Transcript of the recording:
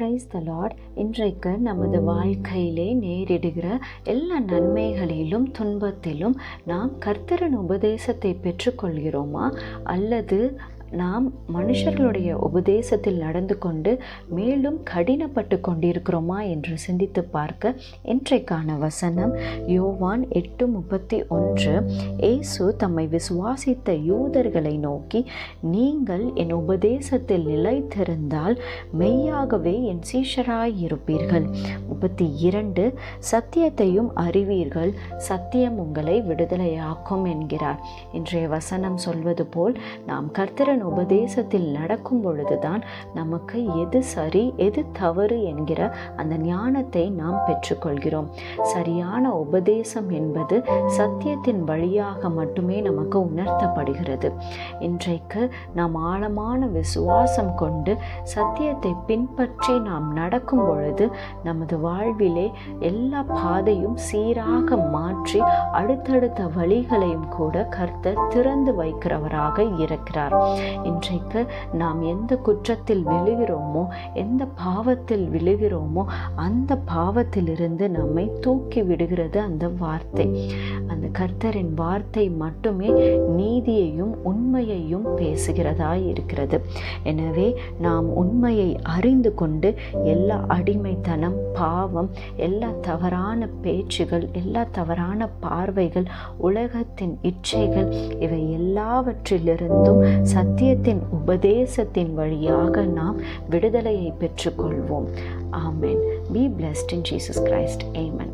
Praise the Lord இன்றைக்கு நமது வாழ்க்கையிலே நேரிடுகிற எல்லா நன்மைகளிலும் துன்பத்திலும் நாம் கர்த்தரின் உபதேசத்தை பெற்றுக்கொள்கிறோமா? அல்லது நாம் மனுஷர்களுடைய உபதேசத்தில் நடந்து கொண்டு மேலும் கடினப்பட்டு கொண்டிருக்கிறோமா என்று சிந்தித்து பார்க்க இன்றைக்கான வசனம் யோவான் எட்டு முப்பத்தி ஒன்று. ஏசு தம்மை விசுவாசித்த யூதர்களை நோக்கி நீங்கள் என் உபதேசத்தில் நிலைத்திருந்தால் மெய்யாகவே என் சீஷராயிருப்பீர்கள். முப்பத்தி இரண்டு. சத்தியத்தையும் அறிவீர்கள். சத்தியம் உங்களை விடுதலையாக்கும் என்கிறார். இன்றைய வசனம் சொல்வது போல் நாம் கர்த்தரன் உபதேசத்தில் நடக்கும் பொழுதுதான் நமக்கு எது சரி எது தவறு என்கிற அந்த ஞானத்தை நாம் பெற்றுக்கொள்கிறோம். சரியான உபதேசம் என்பது சத்தியத்தின் வழியாக மட்டுமே நமக்கு உணர்த்தப்படுகிறது. இன்றைக்கு நாம் ஆழமான விசுவாசம் கொண்டு சத்தியத்தை பின்பற்றி நாம் நடக்கும் பொழுது நமது வாழ்விலே எல்லா பாதையும் சீராக மாற்றி அடுத்தடுத்த வழிகளையும் கூட கர்த்தர் திறந்து வைக்கிறவராக இருக்கிறார். இன்றைக்கு நாம் எந்த குற்றத்தில் விழுகிறோமோ எந்த பாவத்தில் விழுகிறோமோ அந்த பாவத்திலிருந்து நம்மை தூக்கி விடுகிறது அந்த வார்த்தை. அந்த கர்த்தரின் வார்த்தை மட்டுமே நீதியையும் உண்மையையும் பேசுகிறதாய் இருக்கிறது. எனவே நாம் உண்மையை அறிந்து கொண்டு எல்லா அடிமைத்தனம் பாவம் எல்லா தவறான பேச்சுகள் எல்லா தவறான பார்வைகள் உலகத்தின் இச்சைகள் இவை எல்லாவற்றிலிருந்தும் சத்தியத்தின் உபதேசத்தின் வழியாக நாம் விடுதலையை பெற்றுக்கொள்வோம். Amen. Be blessed in Jesus Christ amen